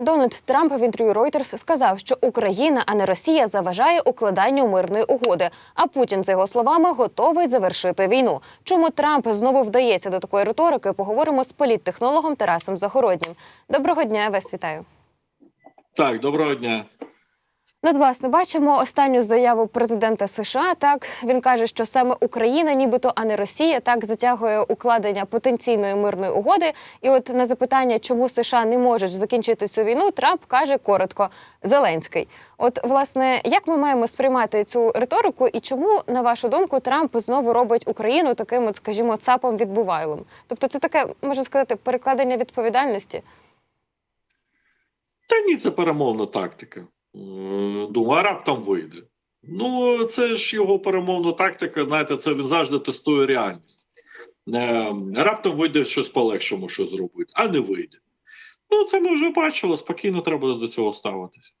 Дональд Трамп в інтерв'ю Reuters сказав, що Україна, а не Росія, заважає укладанню мирної угоди. А Путін, за його словами, готовий завершити війну. Чому Трамп знову вдається до такої риторики? Поговоримо з політтехнологом Тарасом Загороднім. Доброго дня, вас вітаю. Так, доброго дня. Ну, от, власне, бачимо останню заяву президента США. Так він каже, що саме Україна, нібито, а не Росія, так затягує укладення потенційної мирної угоди. І от на запитання, чому США не можуть закінчити цю війну, Трамп каже коротко: Зеленський. От, власне, як ми маємо сприймати цю риторику, і чому, на вашу думку, Трамп знову робить Україну таким, от, скажімо, цапом відбувайлом? Тобто, це таке можна сказати перекладення відповідальності. Та ні, це перемовна тактика. Думаю, а раптом вийде. Ну, це ж його перемовна тактика, знаєте, це він завжди тестує реальність. Е, Раптом вийде щось по-легшому, що зробити, а не вийде. Ну, це ми вже бачили, спокійно треба до цього ставитися.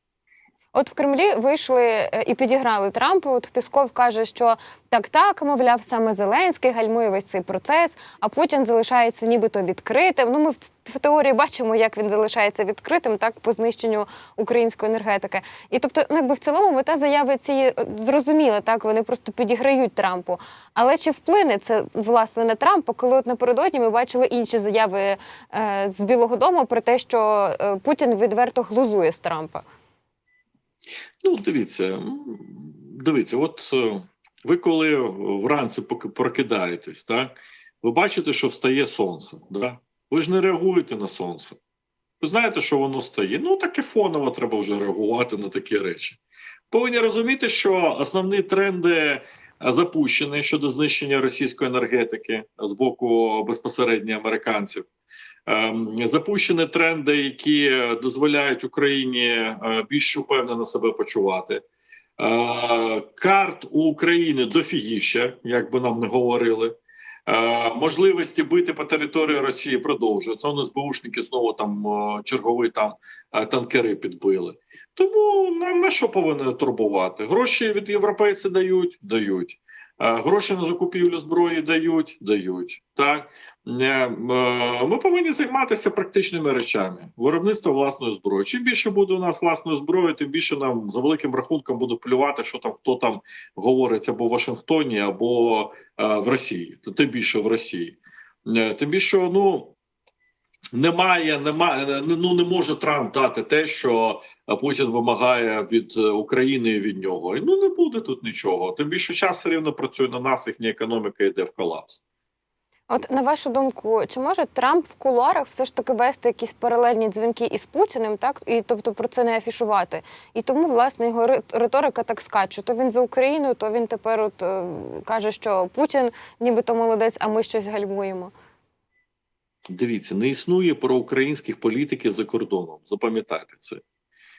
От в Кремлі вийшли е, і підіграли Трампу. От Пісков каже, що так, так, мовляв, саме Зеленський гальмує весь цей процес, а Путін залишається нібито відкритим. Ну, ми в, теорії бачимо, як він залишається відкритим, так по знищенню української енергетики. І тобто, ну якби в цілому мета заяви цієї е, зрозуміла, так вони просто підіграють Трампу. Але чи вплине це власне на Трампа, коли от напередодні ми бачили інші заяви е, з Білого Дому про те, що е, Путін відверто глузує з Трампа? Ну, дивіться, дивіться, от е, ви коли вранці прокидаєтесь, так, ви бачите, що встає сонце. Да? Ви ж не реагуєте на сонце. Ви знаєте, що воно стає. Ну, так і фоново треба вже реагувати на такі речі. Повинні розуміти, що основні тренди е, запущені щодо знищення російської енергетики з боку безпосередньо американців. Ем, Запущені тренди, які дозволяють Україні е, більш упевнено себе почувати. Е, Карт у України дофігіще, як би нам не говорили. Е, Можливості бити по території Росії продовжуються. Вони СБУшники знову там чергові там танкери підбили. Тому на, на що повинні турбувати? Гроші від європейців дають, дають. Гроші на закупівлю зброї дають, дають. Так е, ми повинні займатися практичними речами виробництво власної зброї. Чим більше буде у нас власної зброї, тим більше нам за великим рахунком буде плювати, що там хто там говорить або в Вашингтоні, або е, в Росії. То тим більше в Росії. Е, Тим більше, ну. Немає, немає, ну не може Трамп дати те, що Путін вимагає від е, України і від нього. І, Ну не буде тут нічого. Тим більше час все рівно працює на нас, їхня економіка йде в колапс. От на вашу думку, чи може Трамп в кулуарах все ж таки вести якісь паралельні дзвінки із Путіним, так і тобто про це не афішувати? І тому власне його риторика так скаче. То він за Україну, то він тепер от е, каже, що Путін нібито молодець, а ми щось гальмуємо. Дивіться, не існує проукраїнських політиків за кордоном. Запам'ятайте це.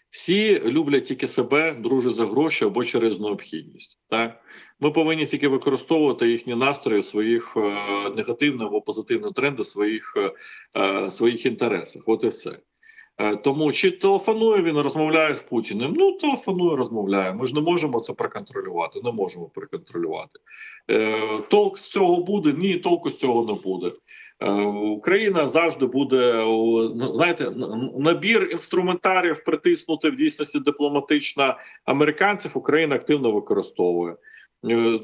Всі люблять тільки себе, дружать за гроші або через необхідність. Так? Ми повинні тільки використовувати їхні настрої в своїх е, негативних або позитивних тренди своїх, е, е, своїх інтересах. От і все. Е, Тому чи телефонує він, розмовляє з Путіним? Ну, телефонує, розмовляє. Ми ж не можемо це проконтролювати. Не можемо проконтролювати. Е, Толк з цього буде? Ні, толку з цього не буде. Е, Україна завжди буде ну, знаєте, набір інструментарів притиснути в дійсності дипломатично американців. Україна активно використовує. Е,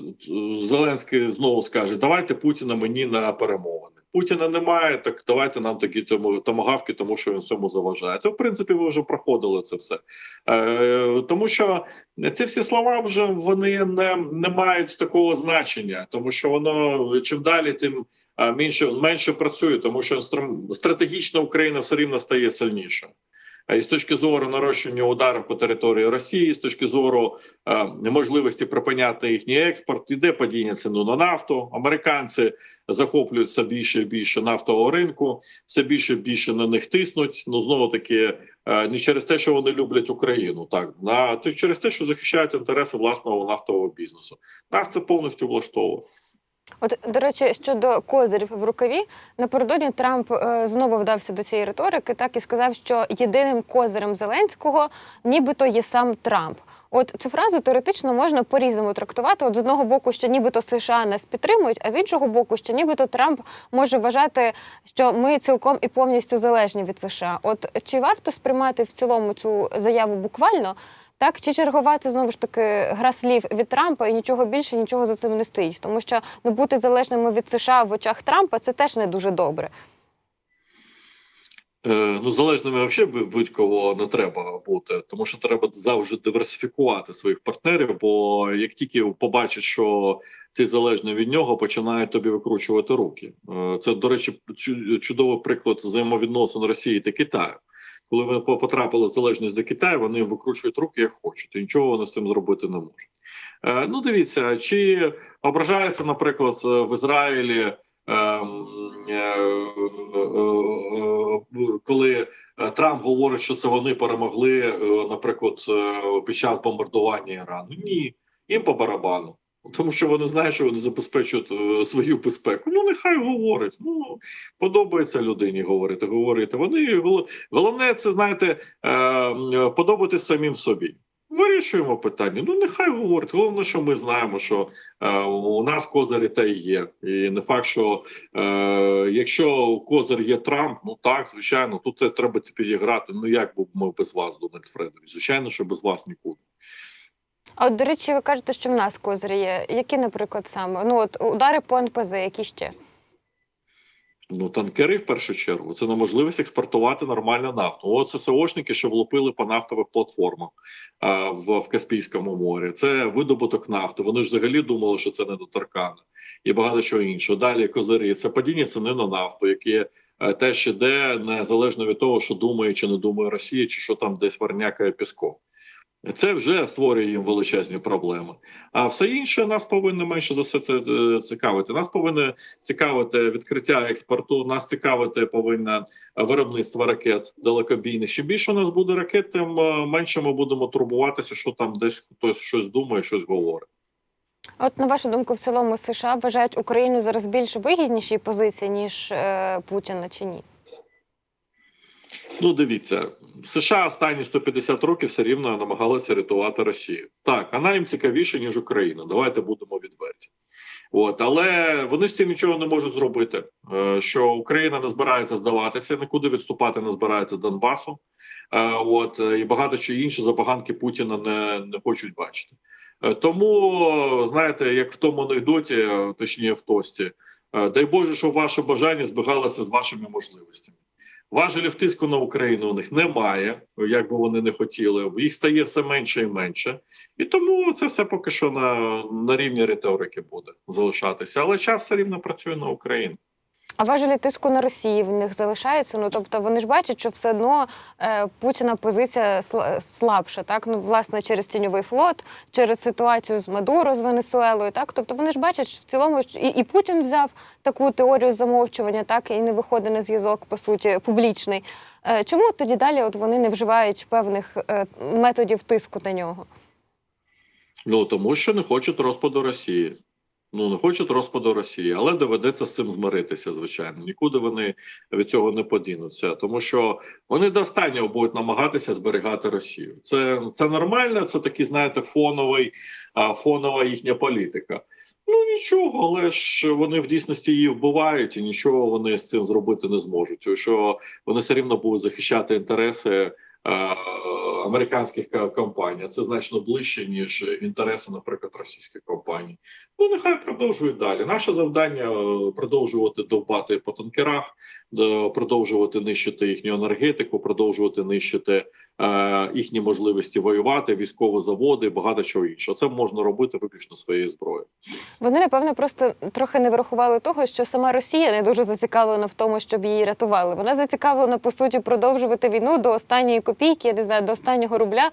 Зеленський знову скаже: давайте Путіна мені на перемовини. Путіна немає, так давайте нам такі томагавки, тому що він цьому заважає. То в принципі ви вже проходили це все. Е, тому що ці всі слова вже вони не, не мають такого значення, тому що воно чим далі, тим менше менше працює, тому що стратегічна Україна все рівно стає сильніша. І з точки зору нарощування ударів по території Росії, з точки зору е, можливості припиняти їхній експорт, іде падіння ціну на нафту. Американці захоплюють все більше і більше нафтового ринку, все більше і більше на них тиснуть. Ну знову таки не через те, що вони люблять Україну, так на то через те, що захищають інтереси власного нафтового бізнесу. Нас це повністю влаштовує. От, до речі, щодо козирів в рукаві, напередодні Трамп е, знову вдався до цієї риторики, так і сказав, що єдиним козирем Зеленського нібито є сам Трамп. От цю фразу теоретично можна по-різному трактувати. От з одного боку, що нібито США нас підтримують, а з іншого боку, що нібито Трамп може вважати, що ми цілком і повністю залежні від США. От чи варто сприймати в цілому цю заяву буквально? Так, чи чергувати знову ж таки гра слів від Трампа і нічого більше, нічого за цим не стоїть, тому що ну бути залежними від США в очах Трампа це теж не дуже добре. Е, Ну, залежними взагалі будь-кого не треба бути, тому що треба завжди диверсифікувати своїх партнерів. Бо як тільки побачать, що ти залежний від нього, починають тобі викручувати руки. Е, Це, до речі, чудовий приклад взаємовідносин Росії та Китаю. Коли вони по- потрапили в залежність до Китаю, вони викручують руки як хочуть, і нічого вони з цим зробити не можуть. Е, Ну, дивіться, чи ображається, наприклад, в Ізраїлі. ем, е, е, е, коли е, Трамп говорить, що це вони перемогли, е, наприклад, е, під час бомбардування Ірану. Ні, їм по барабану. Тому що вони знають, що вони забезпечують е, свою безпеку. Ну, нехай говорять. Ну подобається людині говорити. Говорити. Вони гол- головне, це знаєте, е, е, самим собі. Вирішуємо питання. Ну нехай говорить. Головне, що ми знаємо, що е, у нас козирі та й є. І не факт, що е, якщо козир є Трамп, ну так, звичайно, тут треба це підіграти. Ну як би ми без вас, Дональд Фредович? Звичайно, що без вас нікуди. А от, до речі, ви кажете, що в нас козирі є. Які, наприклад, саме? Ну от удари по НПЗ, які ще? Ну, танкери в першу чергу це неможливість експортувати нормальну нафту. От ССОшники, що влупили по нафтових платформах а, в, в Каспійському морі. Це видобуток нафти. Вони ж взагалі думали, що це недоторкане і багато чого іншого. Далі козирі це падіння ціни на нафту, яке е, теж іде незалежно від того, що думає чи не думає Росія, чи що там десь варнякає піском. Це вже створює їм величезні проблеми. А все інше нас повинно менше за все це е, цікавити. Нас повинно цікавити відкриття експорту. Нас цікавити повинно виробництво ракет далекобійних. Чим більше у нас буде ракет, тим е, менше ми будемо турбуватися, що там десь хтось щось думає, щось говорить. От на вашу думку, в цілому США вважають Україну зараз більш вигіднішій позиції, ніж е, Путіна чи ні? Ну, дивіться, США останні 150 років все рівно намагалися рятувати Росію. Так, вона їм цікавіше, ніж Україна. Давайте будемо відверті. От, але вони з цим нічого не можуть зробити. Е, Що Україна не збирається здаватися, нікуди відступати не збирається Донбасу. Е, От е, і багато що інші забаганки Путіна не, не хочуть бачити. Тому знаєте, як в тому анекдоті, точніше в тості, дай Боже, щоб ваше бажання збігалося з вашими можливостями. Важелів тиску на Україну у них немає, як би вони не хотіли. Їх стає все менше і менше, і тому це все поки що на, на рівні риторики буде залишатися. Але час все рівно працює на Україну. А важелі тиску на Росії в них залишаються. Ну тобто вони ж бачать, що все одно е, Путіна позиція слабша, так ну власне через тіньовий флот, через ситуацію з Мадуро з Венесуелою. Так, тобто вони ж бачать що в цілому, що і, і Путін взяв таку теорію замовчування, так і не виходить на зв'язок по суті публічний. Е, чому тоді далі от вони не вживають певних е, методів тиску на нього? Ну тому що не хочуть розпаду Росії. Ну не хочуть розпаду Росії, але доведеться з цим змиритися. Звичайно, нікуди вони від цього не подінуться, тому що вони до останнього будуть намагатися зберігати Росію. Це це нормально. Це такий, знаєте, фоновий а, фонова їхня політика. Ну нічого, але ж вони в дійсності її вбивають, і нічого вони з цим зробити не зможуть. Тому що вони все рівно будуть захищати інтереси американських ка- компаній. Це значно ближче ніж інтереси, наприклад, російських компаній. Ну нехай продовжують далі. Наше завдання е, продовжувати довбати по танкерах, е, продовжувати нищити їхню енергетику, продовжувати нищити е, їхні можливості воювати, військові заводи, багато чого іншого. Це можна робити виключно своєю зброєю. Вони напевно просто трохи не врахували того, що сама Росія не дуже зацікавлена в тому, щоб її рятували. Вона зацікавлена по суті продовжувати війну до останньої копійки, я не знаю, до останнього рубля.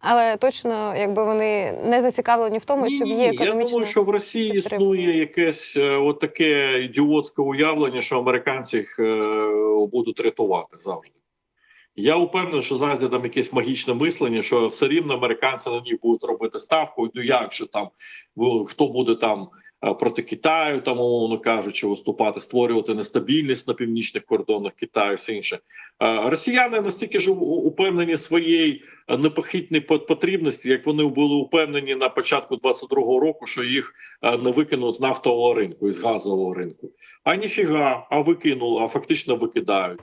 Але точно, якби вони не зацікавлені в тому, щоб її Ні, економічно Я думаю, що в Росії існує якесь е, от таке ідіотське уявлення, що американці їх е, будуть рятувати завжди. Я впевнений, що знаєте, там якесь магічне мислення, що все рівно американці на них будуть робити ставку. Ну як же там хто буде там проти Китаю, там умовно кажучи, виступати, створювати нестабільність на північних кордонах Китаю, все інше. Е, Росіяни настільки ж упевнені своєї е, непохитній потрібності, як вони були упевнені на початку 22-го року, що їх е, не викинуть з нафтового ринку і з газового ринку. А ніфіга, а викинули, а фактично викидають.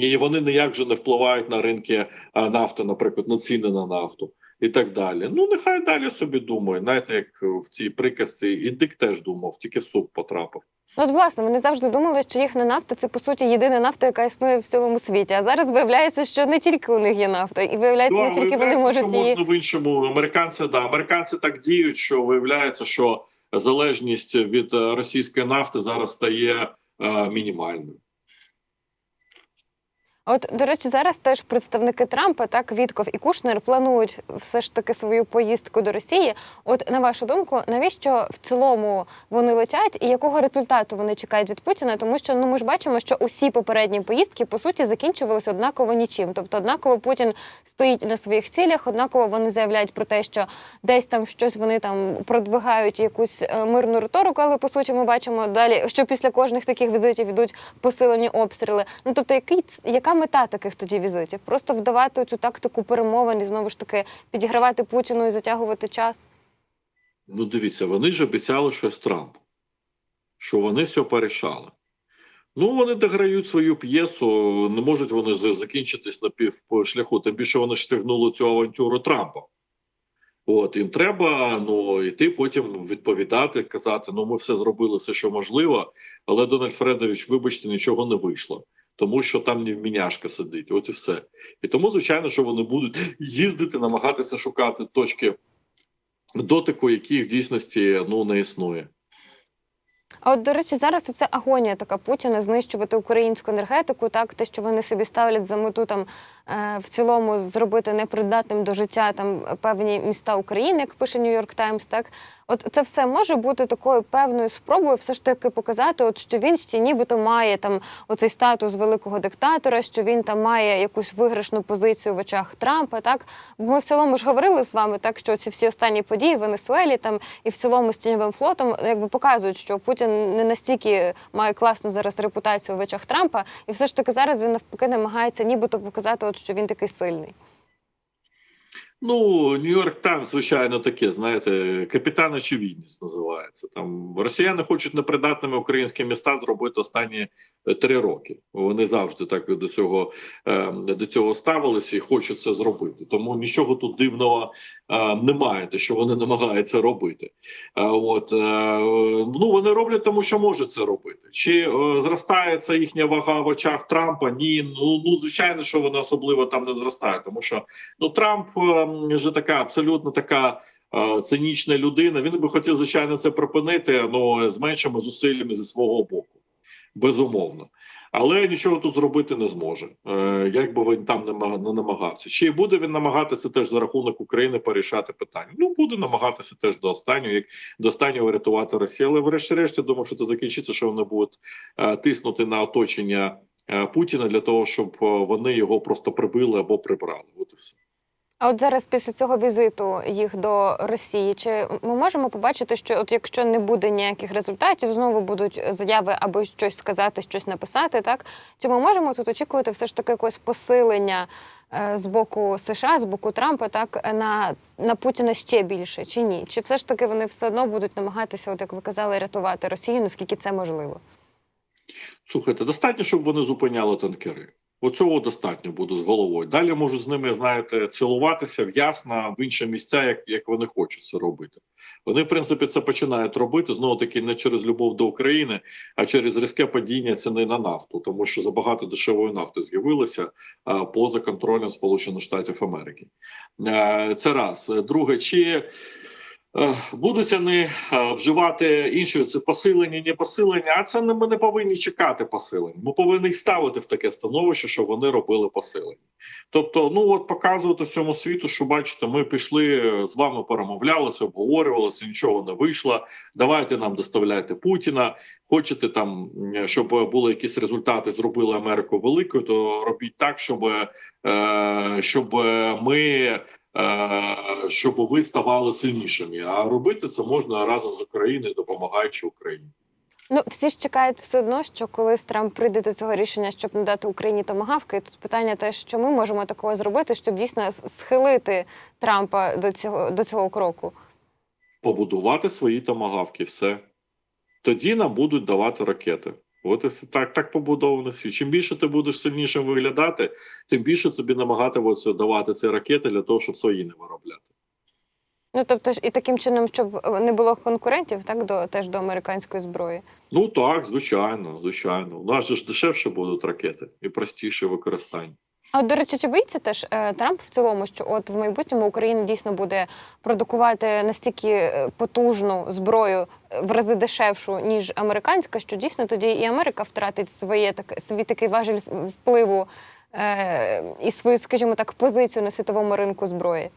І вони ніяк же не впливають на ринки е, нафти, наприклад, на ціни на нафту і так далі. Ну нехай далі собі думає. Знаєте, як в цій приказці і дик теж думав, тільки в суп потрапив. Ну, от, власне, вони завжди думали, що їхня нафта це по суті єдина нафта, яка існує в цілому світі. А зараз виявляється, що не тільки у них є нафта, і виявляється, не тільки вони можуть її. можна в іншому. Американці да американці так діють, що виявляється, що залежність від е, російської нафти зараз стає е, мінімальною. От, до речі, зараз теж представники Трампа, так Вітков і Кушнер планують все ж таки свою поїздку до Росії. От на вашу думку, навіщо в цілому вони летять, і якого результату вони чекають від Путіна? Тому що ну ми ж бачимо, що усі попередні поїздки по суті закінчувалися однаково нічим. Тобто, однаково Путін стоїть на своїх цілях, однаково вони заявляють про те, що десь там щось вони там продвигають якусь е, мирну риторику, але по суті ми бачимо далі, що після кожних таких візитів ідуть посилені обстріли. Ну тобто, який яка мета таких тоді візитів? Просто вдавати цю тактику перемовин і знову ж таки підігравати Путіну і затягувати час. Ну, дивіться, вони ж обіцяли щось Трампу, що вони все порішали. Ну, вони дограють свою п'єсу, не можуть вони закінчитись на пів шляху. Тим більше вони ж стягнули цю авантюру Трампа. От їм треба ну йти потім відповідати, казати: ну ми все зробили, все, що можливо, але Дональд Фредович, вибачте, нічого не вийшло, тому що там невміняшка сидить. От і все. І тому, звичайно, що вони будуть їздити, намагатися шукати точки дотику, яких в дійсності ну не існує. А от, до речі, зараз це агонія така Путіна знищувати українську енергетику, так те, що вони собі ставлять за мету там в цілому зробити непридатним до життя там певні міста України, як пише Нью-Йорк Таймс, так от це все може бути такою певною спробою, все ж таки показати, от що він ще нібито має там оцей статус великого диктатора, що він там має якусь виграшну позицію в очах Трампа. Так ми в цілому ж говорили з вами, так що ці всі останні події в Венесуелі там і в цілому з тіньовим флотом якби показують, що Путін не настільки має класну зараз репутацію в очах Трампа, і все ж таки зараз він навпаки намагається нібито показати, от що він такий сильний. Ну, Нью-Йорк Таймс, звичайно, таке, знаєте, капітан очевидність називається. Там росіяни хочуть непридатними українські міста зробити останні е, три роки. Вони завжди так до цього е, до цього ставилися і хочуть це зробити. Тому нічого тут дивного е, немає, те, що вони намагаються робити. Е, От е, ну вони роблять, тому що можуть це робити. Чи зростається їхня вага в очах Трампа? Ні, ну ну звичайно, що вона особливо там не зростає, тому що ну Трамп вже така абсолютно така. е, Цинічна людина, він би хотів, звичайно, це припинити, але з меншими зусиллями зі свого боку, безумовно. Але нічого тут зробити не зможе, е, як би він там не ма- не намагався. Чи буде він намагатися теж за рахунок України порішати питання? Ну буде намагатися теж до останнього, як до останнього врятувати Росію. Але врешті-решт, я думаю, що це закінчиться, що вони будуть е, тиснути на оточення е, Путіна для того, щоб е, вони його просто прибили або прибрали. От і все. А от зараз після цього візиту їх до Росії, чи ми можемо побачити, що от якщо не буде ніяких результатів, знову будуть заяви або щось сказати, щось написати, так чи ми можемо тут очікувати все ж таки якогось посилення е, з боку США, з боку Трампа, так на, на Путіна ще більше, чи ні? Чи все ж таки вони все одно будуть намагатися, от як ви казали, рятувати Росію, наскільки це можливо? Слухайте, достатньо, щоб вони зупиняли танкери. Оцього достатньо буде з головою. Далі можуть з ними, знаєте, цілуватися в ясно в інші місця, як, як вони хочуть це робити. Вони, в принципі, це починають робити знову таки не через любов до України, а через різке падіння ціни на нафту, тому що забагато дешевої нафти з'явилося поза контролем Сполучених Штатів Америки. Е, Це раз. Друге, чи Будуть вони е, вживати іншою це посилення, не посилення. А це ми не повинні чекати посилень. Ми повинні їх ставити в таке становище, що вони робили посилення. Тобто, ну от показувати всьому світу, що бачите, ми пішли е, з вами, перемовлялися, обговорювалися, нічого не вийшло. Давайте нам доставляйте Путіна. Хочете там, щоб були якісь результати, зробили Америку великою, то робіть так, щоб, е, щоб ми. Е, щоб ви ставали сильнішими. А робити це можна разом з Україною, допомагаючи Україні. Ну, всі ж чекають все одно, що колись Трамп прийде до цього рішення, щоб надати Україні томагавки. І тут питання те, що ми можемо такого зробити, щоб дійсно схилити Трампа до цього до цього кроку. Побудувати свої томагавки, все. Тоді нам будуть давати ракети. От так, так побудовано світ. Чим більше ти будеш сильнішим виглядати, тим більше тобі намагатимуться давати ці ракети для того, щоб свої не виробляти. Ну тобто ж і таким чином, щоб е, не було конкурентів, так до теж до американської зброї. Ну так, звичайно, звичайно. У нас же ж дешевше будуть ракети і простіше використання. А от, до речі, чи боїться теж е, Трамп в цілому, що от в майбутньому Україна дійсно буде продукувати настільки е, потужну зброю е, в рази дешевшу, ніж американська, що дійсно тоді і Америка втратить своє так свій такий важель впливу е, і свою, скажімо так, позицію на світовому ринку зброї.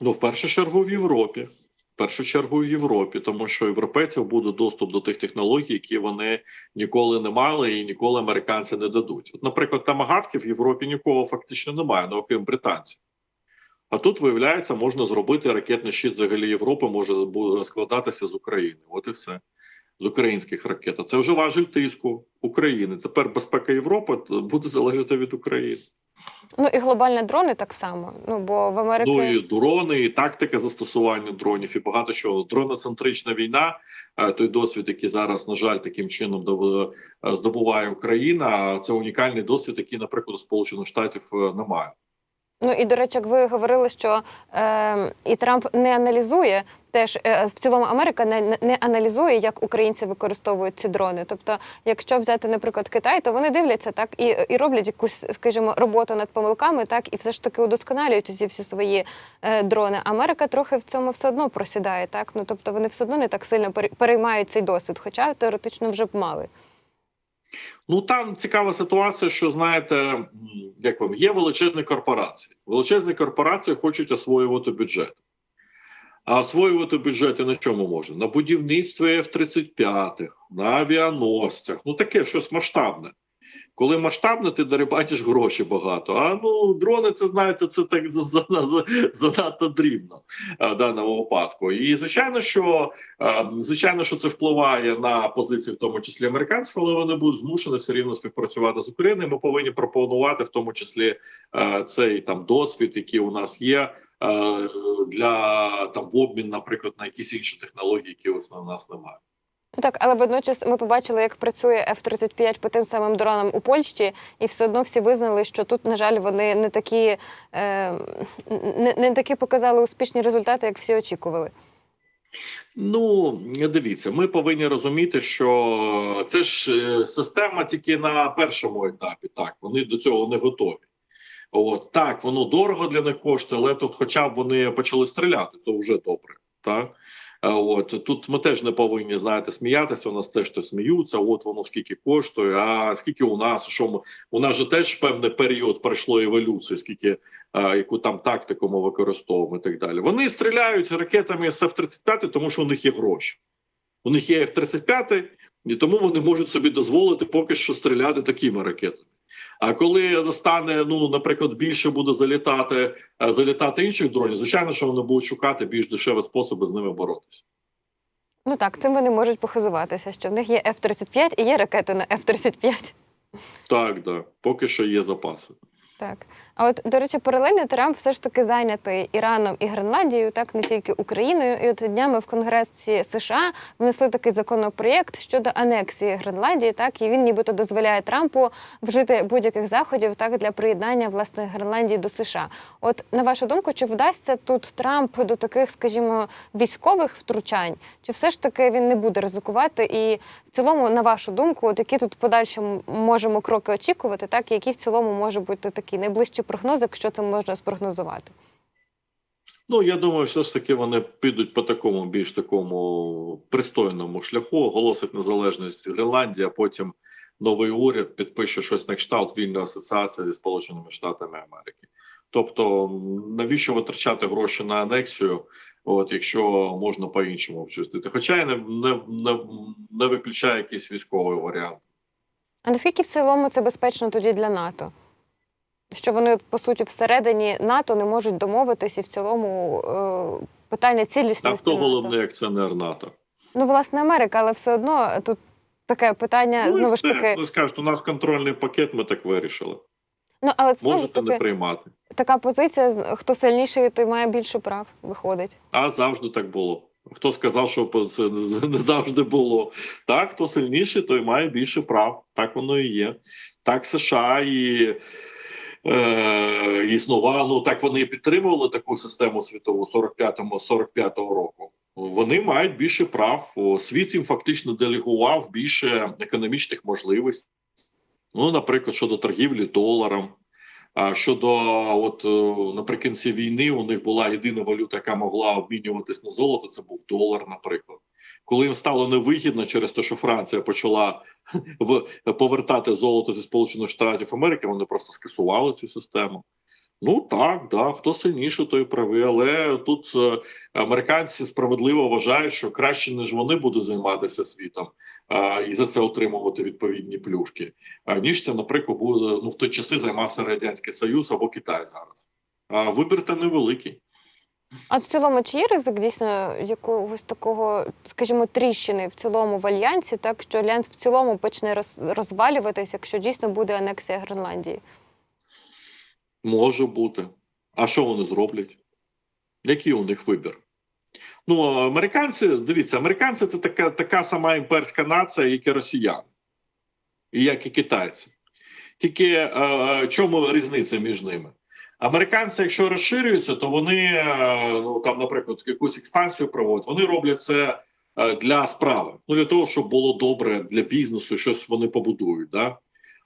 Ну, в першу чергу в Європі. В першу чергу в Європі, тому що європейців буде доступ до тих технологій, які вони ніколи не мали і ніколи американці не дадуть. От, наприклад, тамагавки в Європі нікого фактично немає, ну окрім британців. А тут, виявляється, можна зробити ракетний щит взагалі Європи може складатися з України. От і все. З українських ракет. А це вже важель тиску України. Тепер безпека Європи буде залежати від України. Ну і глобальні дрони так само. Ну бо в Америці Ну і дрони, і тактика застосування дронів, і багато чого. Дроноцентрична війна, е, той досвід, який зараз, на жаль, таким чином е, здобуває Україна. Це унікальний досвід, який, наприклад, у Сполучених Штатів е, немає. Ну і до речі, як ви говорили, що е, і Трамп не аналізує теж е, в цілому Америка не, не аналізує, як українці використовують ці дрони. Тобто, якщо взяти, наприклад, Китай, то вони дивляться так і, і роблять якусь, скажімо, роботу над помилками, так і все ж таки удосконалюють усі всі свої е, дрони. Америка трохи в цьому все одно просідає, так ну тобто вони все одно не так сильно пере- переймають цей досвід, хоча теоретично вже б мали. Ну там цікава ситуація, що знаєте, як вам є величезні корпорації. Величезні корпорації хочуть освоювати бюджет. А освоювати бюджети на чому можна? На будівництві F-35, на авіаносцях. Ну таке щось масштабне. Коли масштабне, ти дерибатиш гроші багато. А ну дрони, це знаєте, це так за- за- за- занадто дрібно е, в даному випадку. І звичайно, що е, звичайно, що це впливає на позиції, в тому числі американців, але вони будуть змушені все рівно співпрацювати з Україною. Ми повинні пропонувати в тому числі е, цей там досвід, який у нас є. Для там в обмін, наприклад, на якісь інші технології, які на нас немає. Ну так, але водночас ми побачили, як працює F-35 по тим самим дронам у Польщі, і все одно всі визнали, що тут, на жаль, вони не такі, е, не, не такі показали успішні результати, як всі очікували. Ну дивіться, ми повинні розуміти, що це ж е, система тільки на першому етапі. Так, вони до цього не готові. От так, воно дорого для них коштує, але тут, хоча б вони почали стріляти, це вже добре. Так от тут ми теж не повинні знаєте сміятися. У нас теж то сміються. От воно скільки коштує. А скільки у нас? Що ми у нас же теж певний період пройшло еволюції, скільки е, яку там тактику ми використовуємо і так далі. Вони стріляють ракетами з F-35, тому що у них є гроші. У них є F-35, і тому вони можуть собі дозволити поки що стріляти такими ракетами. А коли стане, ну наприклад, більше буде залітати е, залітати інших дронів, звичайно, що вони будуть шукати більш дешеві способи з ними боротися. Ну так, цим вони можуть похизуватися, що в них є F-35 і є ракети на F-35. Так, да, поки що є запаси. Так. А от, до речі, паралельно Трамп все ж таки зайнятий Іраном і Гренландією, так не тільки Україною. І от днями в Конгресі США внесли такий законопроєкт щодо анексії Гренландії. Так і він нібито дозволяє Трампу вжити будь-яких заходів так для приєднання власне Гренландії до США. От на вашу думку, чи вдасться тут Трамп до таких, скажімо, військових втручань, чи все ж таки він не буде ризикувати? І в цілому, на вашу думку, от які тут подальші можемо кроки очікувати, так і які в цілому може бути такі найближчі прогнози, якщо це можна спрогнозувати? Ну я думаю, все ж таки вони підуть по такому більш такому пристойному шляху, оголосить незалежність Гренландії, а потім новий уряд підпише щось на кшталт вільної асоціації зі Сполученими Штатами Америки. Тобто, навіщо витрачати гроші на анексію, от якщо можна по-іншому вчистити? Хоча я не, не, не, не виключаю якийсь військовий варіант. А наскільки в цілому це безпечно тоді для НАТО? Що вони по суті всередині НАТО не можуть домовитись, і в цілому е, питання А цілісності хто НАТО. головний акціонер НАТО? Ну, власне, Америка, але все одно тут таке питання Ну, знову ж таки. Ви скажете, у нас контрольний пакет, ми так вирішили. Ну але ж Можете не приймати. така позиція: хто сильніший, той має більше прав. Виходить. А завжди так було. Хто сказав, що це не завжди було? Так, хто сильніший, той має більше прав. Так воно і є. Так США і е, існувало. Ну так вони підтримували таку систему світову 45-му 45-го року. Вони мають більше прав. Світ їм фактично делегував більше економічних можливостей. Ну, наприклад, щодо торгівлі доларом. А щодо от е, наприкінці війни, у них була єдина валюта, яка могла обмінюватись на золото. Це був долар, наприклад. Коли їм стало невигідно через те, що Франція почала в повертати золото зі Сполучених Штатів Америки, вони просто скасували цю систему. Ну так, да, хто сильніше, той правий. Але тут е, американці справедливо вважають, що краще ніж вони будуть займатися світом а, і за це отримувати відповідні плюшки, а, ніж це, наприклад, буде ну в той часи займався радянський Союз або Китай зараз. А вибір та невеликий. А в цілому, чи є ризик дійсно якогось такого, скажімо, тріщини в цілому в альянсі, так що альянс в цілому почне роз, розвалюватись, якщо дійсно буде анексія Гренландії? Може бути. А що вони зроблять? Який у них вибір? Ну, американці, дивіться, американці це така, така сама імперська нація, як і росіяни, і як і китайці. Тільки е, е, чому різниця між ними? Американці, якщо розширюються, то вони, е, ну там, наприклад, якусь експансію проводять, вони роблять це е, для справи, ну для того, щоб було добре для бізнесу, щось вони побудують. Да?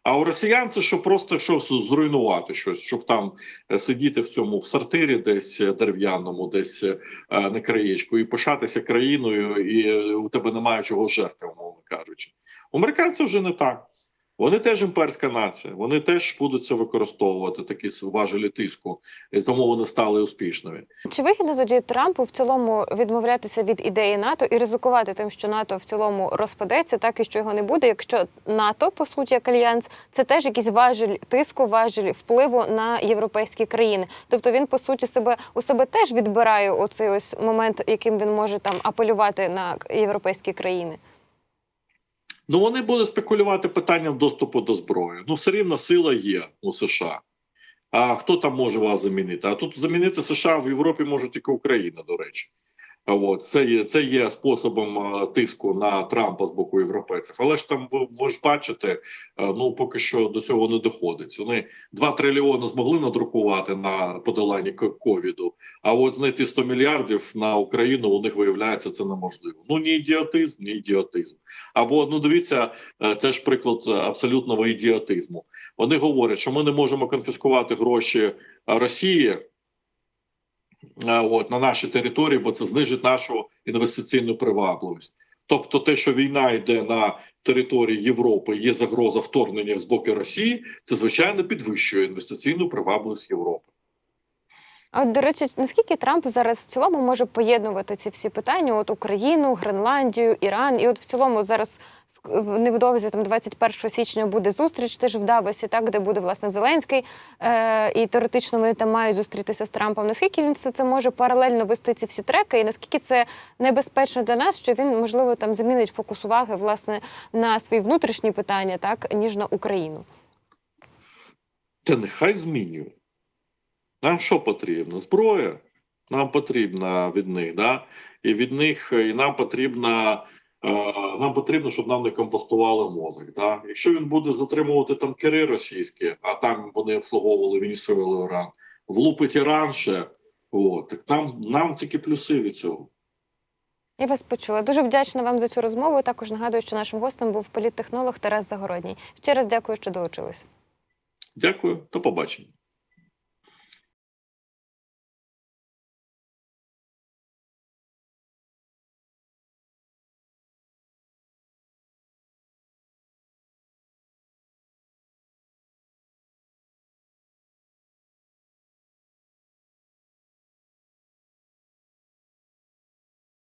А у росіян це щоб просто щось зруйнувати щось, щоб там е, сидіти в цьому в сортирі, десь дерев'яному, десь на краєчку, і пишатися країною, і у тебе немає чого жертви, умовно кажучи. У американців вже не так. Вони теж імперська нація, вони теж будуть це використовувати, такі важелі тиску, і тому вони стали успішними. Чи вигідно тоді Трампу в цілому відмовлятися від ідеї НАТО і ризикувати тим, що НАТО в цілому розпадеться, так і що його не буде, якщо НАТО, по суті, як альянс, це теж якийсь важель тиску, важель впливу на європейські країни. Тобто він по суті себе у себе теж відбирає оцей ось момент, яким він може там апелювати на європейські країни. Ну вони будуть спекулювати питанням доступу до зброї. Ну, все рівно сила є у США. А хто там може вас замінити? А тут замінити США в Європі може тільки Україна, до речі. От це є це є способом е, тиску на Трампа з боку європейців. Але ж там ви, ви ж бачите, е, ну поки що до цього не доходить. Вони 2 трильйони змогли надрукувати на подоланні ковіду. А от знайти 100 мільярдів на Україну у них виявляється це неможливо. Ну ні ідіотизм, ні ідіотизм. Або ну дивіться, е, теж приклад абсолютного ідіотизму. Вони говорять, що ми не можемо конфіскувати гроші Росії. Е, От на нашій території, бо це знижить нашу інвестиційну привабливість. Тобто, те, що війна йде на території Європи, є загроза вторгнення з боку Росії, це звичайно підвищує інвестиційну привабливість Європи. А до речі, наскільки Трамп зараз в цілому може поєднувати ці всі питання? От Україну, Гренландію, Іран, і от в цілому зараз невдовзі там 21 січня буде зустріч теж в Давосі, так де буде власне Зеленський, е, і теоретично вони там мають зустрітися з Трампом. Наскільки він все це може паралельно вести ці всі треки, і наскільки це небезпечно для нас, що він можливо там змінить фокус уваги власне на свої внутрішні питання, так ніж на Україну? Та нехай змінює. Нам що потрібно? Зброя. Нам потрібна від них, да? і від них і нам потрібна. Е, Нам потрібно, щоб нам не компостували мозок. Да? Якщо він буде затримувати танкери російські, а там вони обслуговували Венесуелу, Іран, влупить Іран ще, от, так нам, нам тільки плюси від цього. Я вас почула. Дуже вдячна вам за цю розмову. Також нагадую, що нашим гостем був політтехнолог Тарас Загородній. Ще раз дякую, що долучились. Дякую, до побачення.